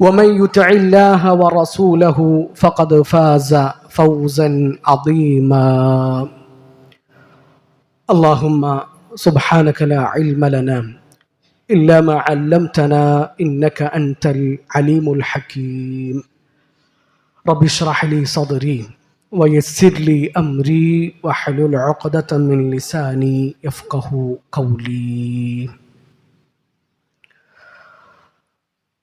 ومن يطع الله ورسوله فقد فاز فوزا عظيما. اللهم سبحانك لا علم لنا إلا ما علمتنا إنك أنت العليم الحكيم. رب اشرح لي صدري ويسر لي أمري واحلل عقدة من لساني يفقه قولي.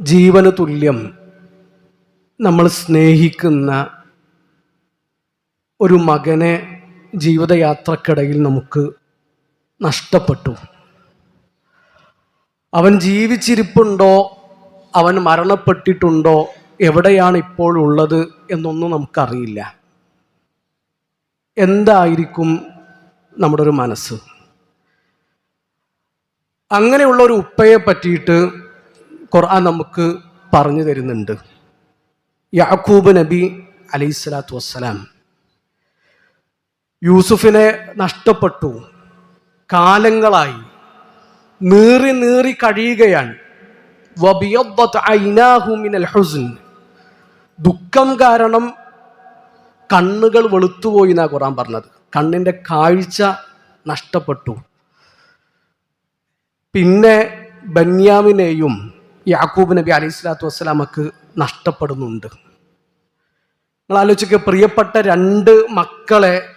ജീവന് തുല്യം നമ്മൾ സ്നേഹിക്കുന്ന ഒരു മകനെ ജീവിതയാത്രക്കിടയിൽ നമുക്ക് നഷ്ടപ്പെട്ടു. അവൻ ജീവിച്ചിരിപ്പുണ്ടോ? അവൻ മരണപ്പെട്ടിട്ടുണ്ടോ? എവിടെയാണ് ഇപ്പോൾ ഉള്ളത് എന്നൊന്നും നമുക്കറിയില്ല. എന്തായിരിക്കും നമ്മുടെ ഒരു മനസ്സ്? അങ്ങനെയുള്ള ഒരു ഉപ്പയെ പറ്റിയിട്ട് ഖുർആൻ നമുക്ക് പറഞ്ഞു തരുന്നുണ്ട്. യാക്കൂബ് നബി അലൈഹി സ്വലാത്തു വസ്സലാം യൂസുഫിനെ നഷ്ടപ്പെട്ടു. കാലങ്ങളായി നീറി നീറി കഴിയുകയാണ്. ദുഃഖം കാരണം കണ്ണുകൾ വെളുത്തുപോയി എന്നാ ഖുറാൻ പറഞ്ഞത്. കണ്ണിന്റെ കാഴ്ച നഷ്ടപ്പെട്ടു. പിന്നെ ബന്യാമിനെയും യാക്കൂബ് നബി അലൈഹി സ്വലാത്തു വസ്സലാമക്ക് നഷ്ടപ്പെടുന്നുണ്ട്. നിങ്ങൾ ആലോചിക്കുക പ്രിയപ്പെട്ട രണ്ട് മക്കളെ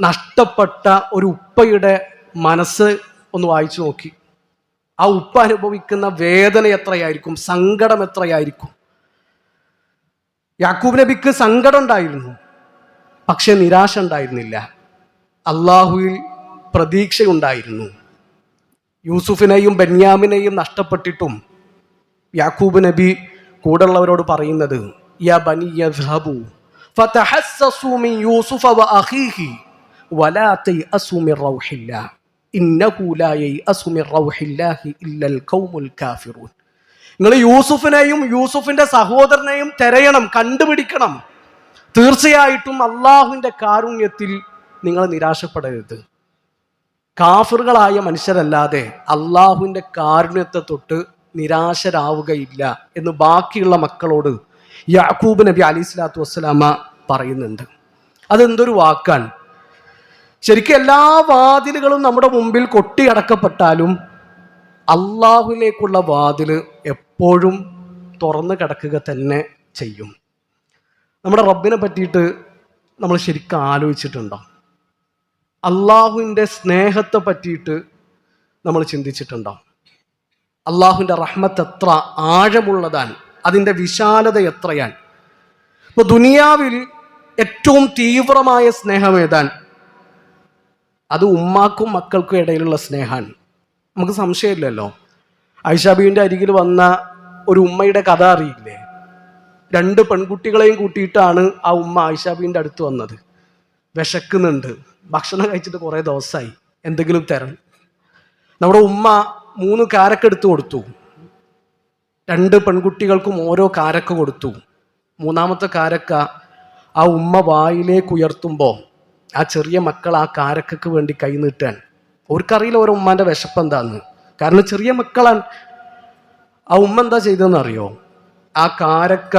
നഷ്ടപ്പെട്ട ഒരു ഉപ്പയുടെ മനസ്സ് ഒന്ന് വായിച്ചു നോക്കി. ആ ഉപ്പ അനുഭവിക്കുന്ന വേദന എത്രയായിരിക്കും? സങ്കടം എത്രയായിരിക്കും? യാക്കൂബ് നബിക്ക് സങ്കടം ഉണ്ടായിരുന്നു. പക്ഷെ നിരാശ ഉണ്ടായിരുന്നില്ല. അള്ളാഹുവിൽ പ്രതീക്ഷയുണ്ടായിരുന്നു. യൂസുഫിനെയും ബെന്യാമിനെയും നഷ്ടപ്പെട്ടിട്ടും യാക്കൂബ് നബി കൂടുള്ളവരോട് പറയുന്നത് യാ ബനി നിങ്ങൾ യൂസുഫിനെയും യൂസുഫിന്റെ സഹോദരനെയും തെരയണം കണ്ടുപിടിക്കണം. തീർച്ചയായിട്ടും അള്ളാഹുവിന്റെ കാരുണ്യത്തിൽ നിങ്ങൾ നിരാശപ്പെടരുത്. കാഫറുകളായ മനുഷ്യരല്ലാതെ അള്ളാഹുവിന്റെ കാരുണ്യത്തെ തൊട്ട് നിരാശരാവുകയില്ല എന്ന് ബാക്കിയുള്ള മക്കളോട് യാക്കൂബ് നബി അലി സ്വലാത്തു വസ്സലാമ പറയുന്നുണ്ട്. അതെന്തൊരു വാക്കാണ്? ശരിക്കും എല്ലാ വാതിലുകളും നമ്മുടെ മുമ്പിൽ കൊട്ടിയടക്കപ്പെട്ടാലും അള്ളാഹുവിലേക്കുള്ള വാതിൽ എപ്പോഴും തുറന്നു കിടക്കുക തന്നെ ചെയ്യും. നമ്മുടെ റബ്ബിനെ പറ്റിയിട്ട് നമ്മൾ ശരിക്കും ആലോചിച്ചിട്ടുണ്ടോ? അള്ളാഹുവിന്റെ സ്നേഹത്തെ പറ്റിയിട്ട് നമ്മൾ ചിന്തിച്ചിട്ടുണ്ടോ? അള്ളാഹുവിന്റെ റഹ്മത്ത് എത്ര ആഴമുള്ളതാണ് അതിന്റെ വിശാലത എത്രയാണ്. ഇപ്പൊ ദുനിയാവിൽ ഏറ്റവും തീവ്രമായ സ്നേഹം ഏതാൻ അത് ഉമ്മാക്കും മക്കൾക്കും ഇടയിലുള്ള സ്നേഹമാണ്. നമുക്ക് സംശയമില്ലല്ലോ. ഐഷാബീന്റെ അരികിൽ വന്ന ഒരു ഉമ്മയുടെ കഥ അറിയില്ലേ? രണ്ട് പെൺകുട്ടികളെയും കൂട്ടിയിട്ടാണ് ആ ഉമ്മ ഐഷാബീന്റെ അടുത്ത് വന്നത്. വിശക്കുന്നുണ്ട്. ഭക്ഷണം കഴിച്ചിട്ട് കുറേ ദിവസമായി. എന്തെങ്കിലും തരണം. നമ്മുടെ ഉമ്മ മൂന്ന് കാരക്ക എടുത്തു കൊടുത്തു. രണ്ട് പെൺകുട്ടികൾക്കും ഓരോ കാരക്ക കൊടുത്തു. മൂന്നാമത്തെ കാരക്ക ആ ഉമ്മ വായിലേക്ക് ഉയർത്തുമ്പോൾ ആ ചെറിയ മക്കൾ ആ കാരക്കക്ക് വേണ്ടി കൈ നീട്ടാൻ. അവർക്കറിയില്ല ഓരോ ഉമ്മാന്റെ വിശപ്പ് എന്താന്ന്. കാരണം ചെറിയ മക്കളാണ് ആ ഉമ്മ എന്താ ചെയ്തതെന്ന് അറിയോ ആ കാരക്ക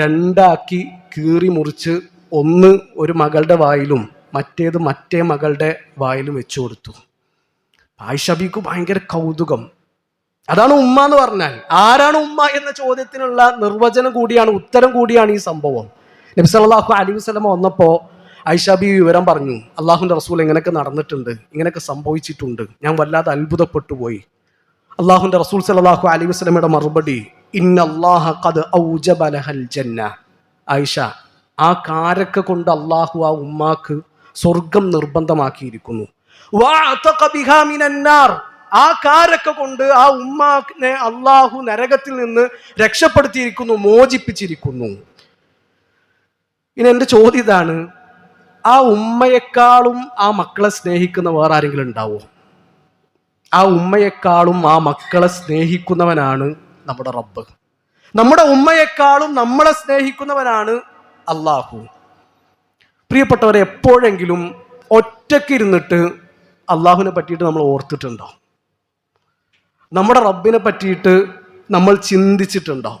രണ്ടാക്കി കീറി മുറിച്ച് ഒന്ന് ഒരു മകളുടെ വായിലും മറ്റേത് മറ്റേ മകളുടെ വായിലും വെച്ചു കൊടുത്തു. ആയിഷബിക്ക് ഭയങ്കര കൗതുകം. അതാണ് ഉമ്മ എന്ന് പറഞ്ഞാൽ. ആരാണ് ഉമ്മ എന്ന ചോദ്യത്തിനുള്ള നിർവചനം കൂടിയാണ് ഉത്തരം കൂടിയാണ് ഈ സംഭവം. നബി സല്ലല്ലാഹു അലൈഹി വസല്ലമ വന്നപ്പോ ഐഷാബി വിവരം പറഞ്ഞു. അള്ളാഹുന്റെ റസൂൽ ഇങ്ങനെയൊക്കെ നടന്നിട്ടുണ്ട് ഇങ്ങനെയൊക്കെ സംഭവിച്ചിട്ടുണ്ട്. ഞാൻ വല്ലാതെ അത്ഭുതപ്പെട്ടു പോയി. അള്ളാഹുന്റെ റസൂൽ സല്ലല്ലാഹു അലൈഹി വസല്ലമയുടെ മറുപടി ജന്ന. ആയിഷ ആ കാരക്ക കൊണ്ട് അള്ളാഹു ആ ഉമ്മാക്ക് സ്വർഗം നിർബന്ധമാക്കിയിരിക്കുന്നു. ആ കാരക്ക കൊണ്ട് ആ ഉമ്മാനെ അള്ളാഹു നരകത്തിൽ നിന്ന് രക്ഷപ്പെടുത്തിയിരിക്കുന്നു മോചിപ്പിച്ചിരിക്കുന്നു. ഇനി എന്റെ ചോദ്യം ഇതാണ് ആ ഉമ്മയെക്കാളും ആ മക്കളെ സ്നേഹിക്കുന്ന വേറെ ആരെങ്കിലും ഉണ്ടാവോ? ആ ഉമ്മയെക്കാളും ആ മക്കളെ സ്നേഹിക്കുന്നവനാണ് നമ്മുടെ റബ്ബ്. നമ്മുടെ ഉമ്മയെക്കാളും നമ്മളെ സ്നേഹിക്കുന്നവനാണ് അള്ളാഹു പ്രിയപ്പെട്ടവരെ എപ്പോഴെങ്കിലും ഒറ്റക്കിരുന്നിട്ട് അള്ളാഹുവിനെ പറ്റിയിട്ട് നമ്മൾ ഓർത്തിട്ടുണ്ടോ നമ്മുടെ റബ്ബിനെ പറ്റിയിട്ട് നമ്മൾ ചിന്തിച്ചിട്ടുണ്ടോ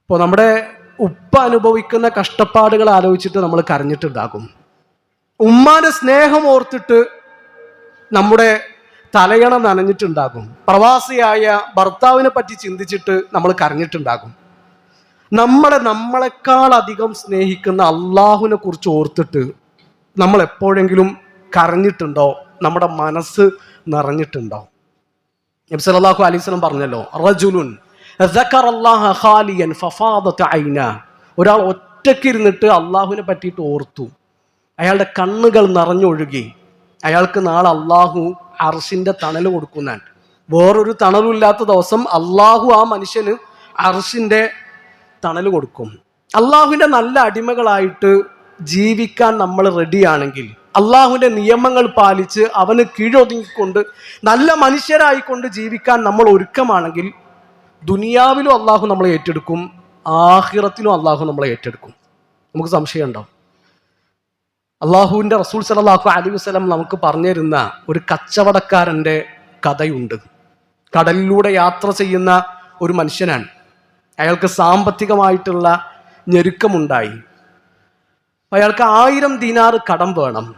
ഇപ്പോൾ നമ്മുടെ ഉപ്പ അനുഭവിക്കുന്ന കഷ്ടപ്പാടുകൾ ആലോചിച്ചിട്ട് നമ്മൾ കരഞ്ഞിട്ടുണ്ടാകും. ഉമ്മാന്റെ സ്നേഹം ഓർത്തിട്ട് നമ്മുടെ തലയണ നനഞ്ഞിട്ടുണ്ടാകും. പ്രവാസിയായ ഭർത്താവിനെ പറ്റി ചിന്തിച്ചിട്ട് നമ്മൾ കരഞ്ഞിട്ടുണ്ടാകും. നമ്മളെ നമ്മളെക്കാൾ അധികം സ്നേഹിക്കുന്ന അള്ളാഹുവിനെ കുറിച്ച് ഓർത്തിട്ട് നമ്മൾ എപ്പോഴെങ്കിലും കരഞ്ഞിട്ടുണ്ടോ? നമ്മുടെ മനസ്സ് നിറഞ്ഞിട്ടുണ്ടോ? നബി സല്ലല്ലാഹു അലൈഹി വസല്ലം പറഞ്ഞല്ലോ റജുലുൻ സക്കറല്ലാഹ ഖാലിയൻ ഇരുന്നിട്ട് ഐന. ഒരാൾ ഒറ്റക്കിരുന്നിട്ട് അള്ളാഹുവിനെ പറ്റിയിട്ട് ഓർത്തു. അയാളുടെ കണ്ണുകൾ നിറഞ്ഞൊഴുകി. അയാൾക്ക് നാളെ അള്ളാഹു അർഷിന്റെ തണൽ കൊടുക്കുന്നാൻ. വേറൊരു തണലില്ലാത്ത ദിവസം അള്ളാഹു ആ മനുഷ്യന് അർഷിന്റെ തണൽ കൊടുക്കും. അള്ളാഹുവിന്റെ നല്ല അടിമകളായിട്ട് ജീവിക്കാൻ നമ്മൾ റെഡിയാണെങ്കിൽ അള്ളാഹുവിന്റെ നിയമങ്ങൾ പാലിച്ച് അവന് കീഴൊതുങ്ങിക്കൊണ്ട് നല്ല മനുഷ്യരായിക്കൊണ്ട് ജീവിക്കാൻ നമ്മൾ ഒരുക്കമാണെങ്കിൽ ദുനിയാവിലും അള്ളാഹു നമ്മളെ ഏറ്റെടുക്കും ആഹിറത്തിലും അള്ളാഹു നമ്മളെ ഏറ്റെടുക്കും. നമുക്ക് സംശയം ഉണ്ടാവും അള്ളാഹുവിന്റെ റസൂൽ സലാഹു അലി വസ്ലം നമുക്ക് പറഞ്ഞിരുന്ന ഒരു കച്ചവടക്കാരന്റെ കഥയുണ്ട്. കടലിലൂടെ യാത്ര ചെയ്യുന്ന ഒരു മനുഷ്യനാണ്. അയാൾക്ക് സാമ്പത്തികമായിട്ടുള്ള ഞെരുക്കമുണ്ടായി. അയാൾക്ക് ആയിരം ദിനാർ കടം വേണം.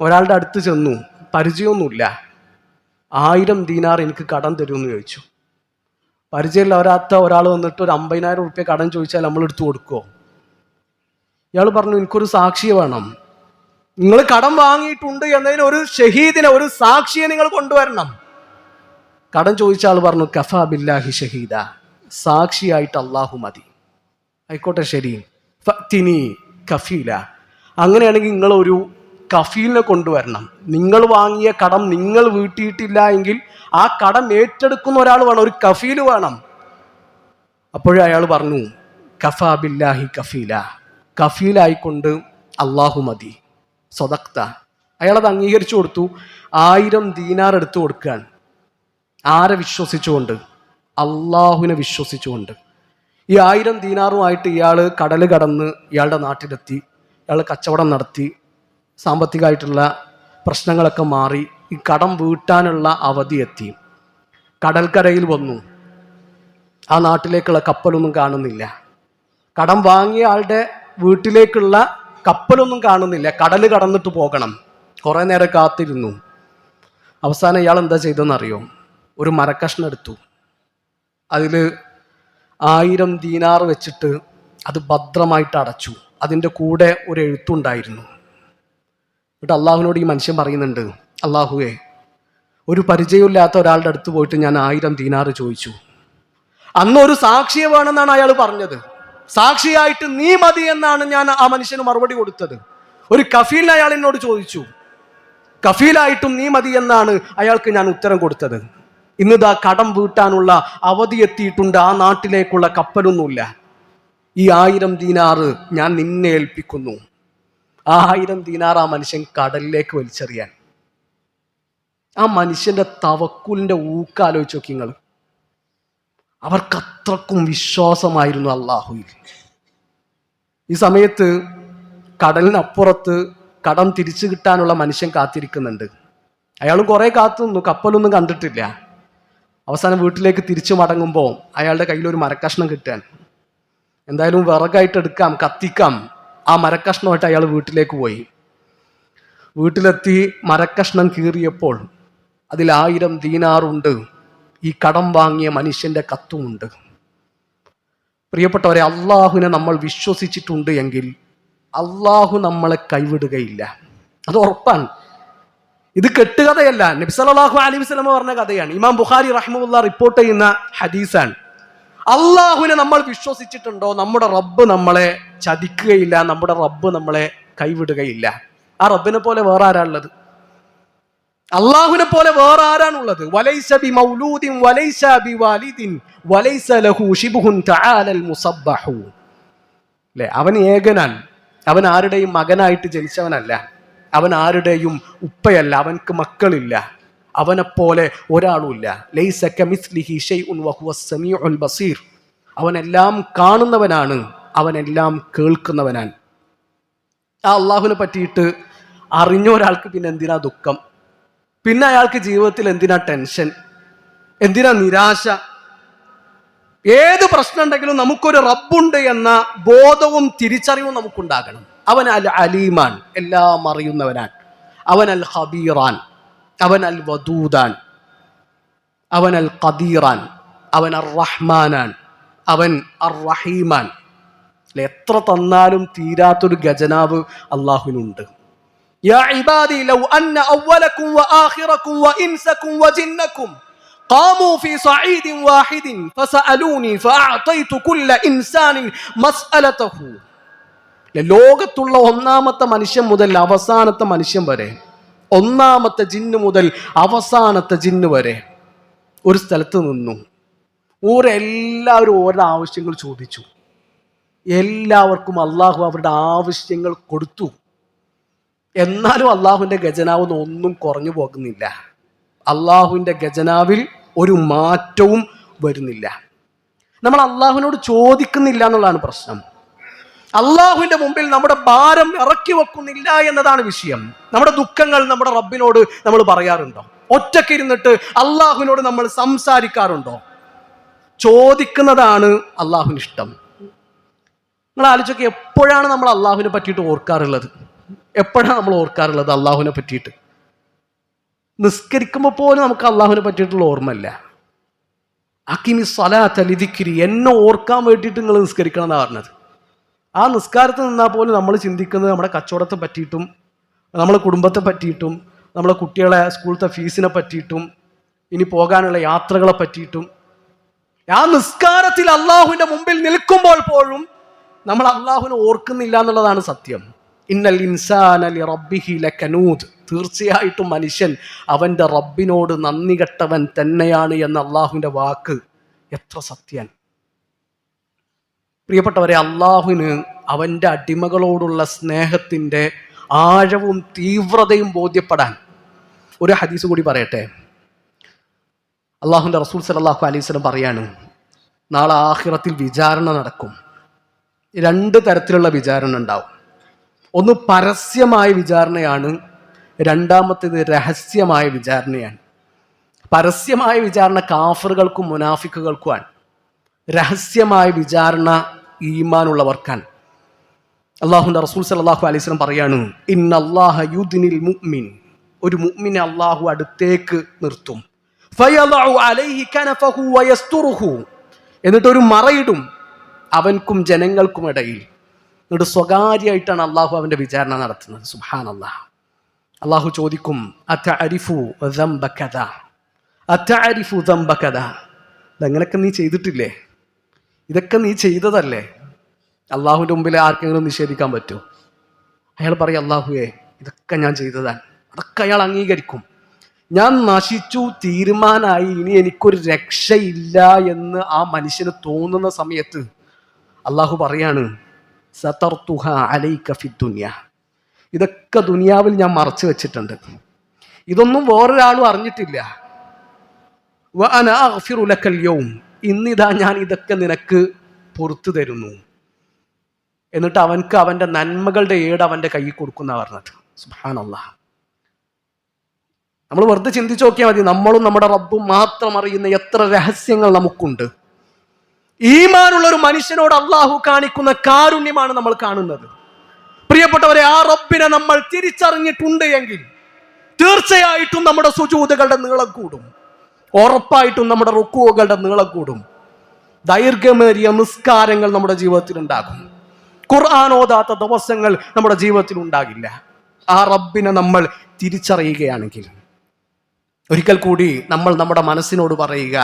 ഒരാളുടെ അടുത്ത് ചെന്നു പരിചയമൊന്നുമില്ല. ആയിരം ദിനാർ എനിക്ക് കടം തരുമെന്ന് ചോദിച്ചു. പരിചയമില്ല ഒരാത്ത ഒരാൾ വന്നിട്ട് ഒരു അമ്പതിനായിരം റുപ്യ കടം ചോദിച്ചാൽ നമ്മൾ എടുത്തു കൊടുക്കുമോ ഇയാൾ പറഞ്ഞു എനിക്കൊരു സാക്ഷിയെ വേണം. നിങ്ങൾ കടം വാങ്ങിയിട്ടുണ്ട് എന്നതിന് ഒരു ഷഹീദിനെ ഒരു സാക്ഷിയെ നിങ്ങൾ കൊണ്ടുവരണം. കടം ചോദിച്ച ആൾ പറഞ്ഞു കഫ ബില്ലാഹി ഷഹീദ. സാക്ഷിയായിട്ട് അള്ളാഹു മതി. ആയിക്കോട്ടെ ശരി. കഫീല. അങ്ങനെയാണെങ്കിൽ നിങ്ങളൊരു കഫീലിനെ കൊണ്ടുവരണം. നിങ്ങൾ വാങ്ങിയ കടം നിങ്ങൾ വീട്ടിയിട്ടില്ല എങ്കിൽ ആ കടം ഏറ്റെടുക്കുന്ന ഒരാൾ വേണം ഒരു കഫീൽ വേണം. അപ്പോഴേ അയാൾ പറഞ്ഞു കഫാബില്ലാഹി കഫീല. കഫീലായിക്കൊണ്ട് അള്ളാഹു മതി. സ്വതക്ത അയാളത് അംഗീകരിച്ചു കൊടുത്തു. ആയിരം ദീനാർ എടുത്തു കൊടുക്കുകയാണ്. ആരെ വിശ്വസിച്ചുകൊണ്ട്? അള്ളാഹുവിനെ വിശ്വസിച്ചുകൊണ്ട്. ഈ ആയിരം ദീനാറുമായിട്ട് ഇയാൾ കടൽ കടന്ന് ഇയാളുടെ നാട്ടിലെത്തി. ഇയാൾ കച്ചവടം നടത്തി. സാമ്പത്തികമായിട്ടുള്ള പ്രശ്നങ്ങളൊക്കെ മാറി. ഈ കടം വീട്ടാനുള്ള അവധി എത്തി. കടൽക്കരയിൽ വന്നു. ആ നാട്ടിലേക്കുള്ള കപ്പലൊന്നും കാണുന്നില്ല. കടം വാങ്ങിയ ആളുടെ വീട്ടിലേക്കുള്ള കപ്പലൊന്നും കാണുന്നില്ല. കടൽ കടന്നിട്ട് പോകണം. കുറേ നേരം കാത്തിരുന്നു. അവസാനം ഇയാൾ എന്താ ചെയ്തതെന്നറിയോ? ഒരു മരക്കഷ്ണം എടുത്തു. അതിൽ ആയിരം ദീനാർ വെച്ചിട്ട് അത് ഭദ്രമായിട്ട് അടച്ചു. അതിന്റെ കൂടെ ഒരു എഴുത്തുണ്ടായിരുന്നു. എന്നിട്ട് അള്ളാഹുവിനോട് ഈ മനുഷ്യൻ പറയുന്നുണ്ട് അള്ളാഹുവേ ഒരു പരിചയമില്ലാത്ത ഒരാളുടെ അടുത്ത് പോയിട്ട് ഞാൻ ആയിരം ദീനാർ ചോദിച്ചു. അന്ന് ഒരു സാക്ഷിയെ വേണമെന്നാണ് അയാൾ പറഞ്ഞത്. സാക്ഷിയായിട്ട് നീ മതി എന്നാണ് ഞാൻ ആ മനുഷ്യന് മറുപടി കൊടുത്തത്. ഒരു കഫീൽ അയാൾ എന്നോട് ചോദിച്ചു. കഫീലായിട്ടും നീ മതി എന്നാണ് അയാൾക്ക് ഞാൻ ഉത്തരം കൊടുത്തത്. ഇന്നിതാ കടം വീട്ടാനുള്ള അവധി എത്തിയിട്ടുണ്ട്. ആ നാട്ടിലേക്കുള്ള കപ്പലൊന്നുമില്ല. ഈ ആയിരം ദീനാറ് ഞാൻ നിന്നെ ഏൽപ്പിക്കുന്നു. ആ ആയിരം ദീനാർ ആ മനുഷ്യൻ കടലിലേക്ക് വലിച്ചെറിയാൻ. ആ മനുഷ്യന്റെ തവക്കുലിന്റെ ഊക്കാലോചിച്ച് നോക്കി നിങ്ങൾ. അവർക്കത്രക്കും വിശ്വാസമായിരുന്നു അള്ളാഹുയിൽ ഈ സമയത്ത് കടലിനപ്പുറത്ത് കടം തിരിച്ചു കിട്ടാനുള്ള മനുഷ്യൻ കാത്തിരിക്കുന്നുണ്ട്. അയാളും കുറെ കാത്തു നിന്നു കപ്പലൊന്നും കണ്ടിട്ടില്ല. അവസാനം വീട്ടിലേക്ക് തിരിച്ചു മടങ്ങുമ്പോൾ അയാളുടെ കയ്യിൽ ഒരു മരക്കഷ്ണം കിട്ടാൻ. എന്തായാലും വിറകായിട്ട് എടുക്കാം കത്തിക്കാം. ആ മരക്കഷ്ണമായിട്ട് അയാൾ വീട്ടിലേക്ക് പോയി. വീട്ടിലെത്തി മരക്കഷ്ണം കീറിയപ്പോൾ അതിൽ ആയിരം ദീനാറുണ്ട്. ഈ കടം വാങ്ങിയ മനുഷ്യന്റെ കത്തുമുണ്ട്. പ്രിയപ്പെട്ടവരെ അള്ളാഹുവിനെ നമ്മൾ വിശ്വസിച്ചിട്ടുണ്ട് എങ്കിൽ അള്ളാഹു നമ്മളെ കൈവിടുകയില്ല. അത് ഉറപ്പാണ്. ഇത് കെട്ടുകഥയല്ല. നബി സല്ലല്ലാഹു അലൈഹി വസല്ലം പറഞ്ഞ കഥയാണ്. ഇമാം ബുഖാരി റഹ്മുല്ല റിപ്പോർട്ട് ചെയ്യുന്ന ഹദീസാണ്. അള്ളാഹുവിനെ നമ്മൾ വിശ്വസിച്ചിട്ടുണ്ടോ? നമ്മുടെ റബ്ബ് നമ്മളെ ചതിക്കുകയില്ല. നമ്മുടെ റബ്ബ് നമ്മളെ കൈവിടുകയില്ല. ആ റബ്ബിനെ പോലെ വേറെ ആരാളുള്ളത് അള്ളാഹുവിനെ പോലെ വേറെ ആരാണുള്ളത് അവൻ ഏകനാൻ അവൻ ആരുടെയും മകനായിട്ട് ജനിച്ചവനല്ല. അവൻ ആരുടെയും ഉപ്പയല്ല അവൻക്ക് മക്കളില്ല അവനെപ്പോലെ ഒരാളുമില്ല. ബസീർ. അവനെല്ലാം കാണുന്നവനാണ് അവനെല്ലാം കേൾക്കുന്നവനാണ്. ആ അള്ളാഹുവിനെ പറ്റിയിട്ട് അറിഞ്ഞ ഒരാൾക്ക് പിന്നെ എന്തിനാ ദുഃഖം? പിന്നെ അയാൾക്ക് ജീവിതത്തിൽ എന്തിനാ ടെൻഷൻ? എന്തിനാ നിരാശ? ഏത് പ്രശ്നം ഉണ്ടെങ്കിലും നമുക്കൊരു റബ്ബുണ്ട് എന്ന ബോധവും തിരിച്ചറിവും നമുക്കുണ്ടാകണം. അവൻ അൽ അലീമാൻ എല്ലാം അറിയുന്നവനാൻ അവൻ അൽ ഹബീറാൻ അവൻ അൽ വദൂദാൻ അവൻ അൽ ഖദീറാൻ അവൻ അർ റഹ്മാനാൻ അവൻ അർ റഹീമാൻ അല്ലെ എത്ര തന്നാലും തീരാത്തൊരു ഖജനാവ് അള്ളാഹുവിനുണ്ട് يا عبادي لو أن أولكم وآخركم وإنسكم وجنكم قاموا في صعيد واحد فسألوني فأعطيت كل إنسان مسألته ലോകത്തുള്ള ഒന്നാമത്തെ മനുഷ്യൻ മുതൽ അവസാനത്തെ മനുഷ്യൻ വരെ ഒന്നാമത്തെ ജിന്ന് മുതൽ അവസാനത്തെ ജിന്ന് വരെ ഒരു സ്ഥലത്ത് നിന്നു. ഓരെല്ലാവരും ഓരോ ആവശ്യങ്ങൾ ചോദിച്ചു. എല്ലാവർക്കും അള്ളാഹു അവരുടെ ആവശ്യങ്ങൾ കൊടുത്തു. എന്നാലും അള്ളാഹുവിന്റെ ഖജനാവ് ഒന്നും കുറഞ്ഞു പോകുന്നില്ല. അള്ളാഹുവിന്റെ ഖജനാവിൽ ഒരു മാറ്റവും വരുന്നില്ല. നമ്മൾ അള്ളാഹുവിനോട് ചോദിക്കുന്നില്ല എന്നുള്ളതാണ് പ്രശ്നം. അള്ളാഹുവിന്റെ മുമ്പിൽ നമ്മുടെ ഭാരം ഇറക്കി വെക്കുന്നില്ല എന്നതാണ് വിഷയം. നമ്മുടെ ദുഃഖങ്ങൾ നമ്മുടെ റബ്ബിനോട് നമ്മൾ പറയാറുണ്ടോ? ഒറ്റയ്ക്ക് ഇരുന്നിട്ട് അള്ളാഹുവിനോട് നമ്മൾ സംസാരിക്കാറുണ്ടോ? ചോദിക്കുന്നതാണ് അള്ളാഹുവിന് ഇഷ്ടം. നിങ്ങൾ ആലോചിച്ചൊക്കെ എപ്പോഴാണ് നമ്മൾ അള്ളാഹുവിനെ പറ്റിയിട്ട് ഓർക്കാറുള്ളത്? എപ്പോഴാണ് നമ്മൾ ഓർക്കാറുള്ളത് അള്ളാഹുവിനെ പറ്റിയിട്ട്? നിസ്കരിക്കുമ്പോൾ പോലും നമുക്ക് അള്ളാഹുവിനെ പറ്റിയിട്ടുള്ള ഓർമ്മയില്ല. അക്കിമി സ്വലാ തലിതിക്കിരി എന്നെ ഓർക്കാൻ വേണ്ടിയിട്ട് നിങ്ങൾ നിസ്കരിക്കണം എന്നാണ് പറഞ്ഞത്. ആ നിസ്കാരത്തിൽ നിന്നാൽ പോലും നമ്മൾ ചിന്തിക്കുന്നത് നമ്മുടെ കച്ചവടത്തെ പറ്റിയിട്ടും നമ്മളെ കുടുംബത്തെ പറ്റിയിട്ടും നമ്മളെ കുട്ടികളെ സ്കൂളത്തെ ഫീസിനെ പറ്റിയിട്ടും ഇനി പോകാനുള്ള യാത്രകളെ പറ്റിയിട്ടും. ആ നിസ്കാരത്തിൽ അള്ളാഹുവിന്റെ മുമ്പിൽ നിൽക്കുമ്പോൾ പോഴും നമ്മൾ അള്ളാഹുവിനെ ഓർക്കുന്നില്ല എന്നുള്ളതാണ് സത്യം. ഇന്നൽ ഇൻസാൻ അലി റബ്ബിഹി ലക്കനൂദ്. തീർച്ചയായിട്ടും മനുഷ്യൻ അവന്റെ റബ്ബിനോട് നന്ദി കെട്ടവൻ തന്നെയാണ് എന്ന അള്ളാഹുവിന്റെ വാക്ക്. എത്ര സത്യൻ പ്രിയപ്പെട്ടവരെ അള്ളാഹുവിന് അവന്റെ അടിമകളോടുള്ള സ്നേഹത്തിന്റെ ആഴവും തീവ്രതയും ബോധ്യപ്പെടാൻ ഒരു ഹദീസ് കൂടി പറയട്ടെ. അള്ളാഹുന്റെ റസൂൽ സലാഹു അലൈഹി സ്വലം പറയാണ് നാളെ ആഹിറത്തിൽ വിചാരണ നടക്കും. രണ്ട് തരത്തിലുള്ള വിചാരണ ഉണ്ടാവും. ഒന്ന് പരസ്യമായ വിചാരണയാണ് രണ്ടാമത്തേത് രഹസ്യമായ വിചാരണയാണ്. പരസ്യമായ വിചാരണ കാഫറുകൾക്കും മുനാഫിക്കുകൾക്കുമാണ് രഹസ്യമായ വിചാരണ ഈമാനുള്ളവർക്കാണ് അള്ളാഹുന്റെ റസൂൽ സലാഹു അലൈഹി സ്വലം പറയാണ് ഇൻ അള്ളാഹ യുദ്നിൽ മുഅ്മിൻ. ഒരു മുഅ്മിനെ അള്ളാഹു അടുത്തേക്ക് നിർത്തും. എന്നിട്ട് ഒരു മറയിടും അവൻക്കും ജനങ്ങൾക്കും ഇടയിൽ. എന്നിട്ട് സ്വകാര്യമായിട്ടാണ് അള്ളാഹു അവന്റെ വിചാരണ നടത്തുന്നത്. സുഹാൻ അള്ളാഹ് അള്ളാഹു ചോദിക്കും ഇതങ്ങനൊക്കെ നീ ചെയ്തിട്ടില്ലേ? ഇതൊക്കെ നീ ചെയ്തതല്ലേ? അള്ളാഹുവിന്റെ മുമ്പിൽ ആർക്കെങ്കിലും നിഷേധിക്കാൻ പറ്റുമോ അയാൾ പറയും അള്ളാഹുവേ ഇതൊക്കെ ഞാൻ ചെയ്തതാണ്. അതൊക്കെ അയാൾ അംഗീകരിക്കും. ഞാൻ നശിച്ചു തീരുമാനമായി ഇനി എനിക്കൊരു രക്ഷയില്ല എന്ന് ആ മനുഷ്യന് തോന്നുന്ന സമയത്ത് അള്ളാഹു പറയാണ് സതർത്തുഹ അലൈക ദുനിയ. ഇതൊക്കെ ദുനിയാവിൽ ഞാൻ മറച്ചു വെച്ചിട്ടുണ്ട്. ഇതൊന്നും വേറൊരാളും അറിഞ്ഞിട്ടില്ല. ഇന്നിതാ ഞാൻ ഇതൊക്കെ നിനക്ക് പുറത്തു തരുന്നു. എന്നിട്ട് അവൻക്ക് അവന്റെ നന്മകളുടെ ഏട് അവന്റെ കയ്യിൽ കൊടുക്കുന്ന പറഞ്ഞത്. സുഹാനല്ല നമ്മൾ വെറുതെ ചിന്തിച്ചു നോക്കിയാൽ മതി. നമ്മളും നമ്മുടെ റബ്ബും മാത്രം അറിയുന്ന എത്ര രഹസ്യങ്ങൾ നമുക്കുണ്ട്. ഈമാനുള്ള ഒരു മനുഷ്യനോട് അള്ളാഹു കാണിക്കുന്ന കാരുണ്യമാണ് നമ്മൾ കാണുന്നത്. പ്രിയപ്പെട്ടവരെ ആ റബ്ബിനെ നമ്മൾ തിരിച്ചറിഞ്ഞിട്ടുണ്ട് എങ്കിൽ തീർച്ചയായിട്ടും നമ്മുടെ സുജൂതകളുടെ നീളം കൂടും. ഉറപ്പായിട്ടും നമ്മുടെ റുക്കുവകളുടെ നീളം കൂടും. ദൈർഘ്യമേറിയ നിസ്കാരങ്ങൾ നമ്മുടെ ജീവിതത്തിൽ ഉണ്ടാകും ഖുർആൻ ഓതാത്ത ദിവസങ്ങൾ നമ്മുടെ ജീവിതത്തിൽ ഉണ്ടാകില്ല ആ റബ്ബിനെ നമ്മൾ തിരിച്ചറിയുകയാണെങ്കിൽ ഒരിക്കൽ കൂടി നമ്മൾ നമ്മുടെ മനസ്സിനോട് പറയുക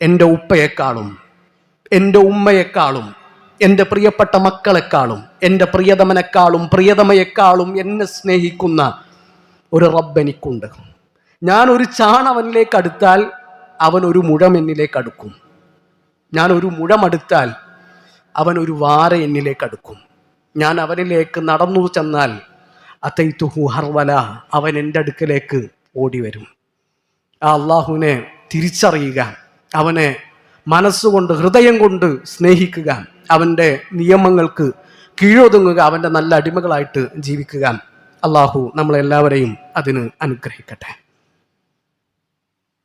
എന്റെ ഉപ്പയെക്കാളും എന്റെ ഉമ്മയെക്കാളും എന്റെ പ്രിയപ്പെട്ട മക്കളെക്കാളും എന്റെ പ്രിയതമനെക്കാളും പ്രിയതമയെക്കാളും എന്നെ സ്നേഹിക്കുന്ന ഒരു റബ്ബ് എനിക്കുണ്ട്. ഞാൻ ഒരു ചാൺ അവനിലേക്ക് അടുത്താൽ അവൻ ഒരു മുഴം എന്നിലേക്ക് അടുക്കും. ഞാൻ ഒരു മുഴം അടുത്താൽ അവൻ ഒരു വാര എന്നിലേക്ക് അടുക്കും. ഞാൻ അവനിലേക്ക് നടന്നു ചെന്നാൽ അത്തൈത്തുഹു ഹർവല അവൻ എന്റെ അടുക്കലേക്ക് ഓടി വരും ആ അള്ളാഹുവിനെ തിരിച്ചറിയുക അവനെ മനസ്സുകൊണ്ട് ഹൃദയം കൊണ്ട് സ്നേഹിക്കുക അവന്റെ നിയമങ്ങൾക്ക് കീഴൊതുങ്ങുക അവന്റെ നല്ല അടിമകളായിട്ട് ജീവിക്കുക. അള്ളാഹു നമ്മളെല്ലാവരെയും അതിന് അനുഗ്രഹിക്കട്ടെ.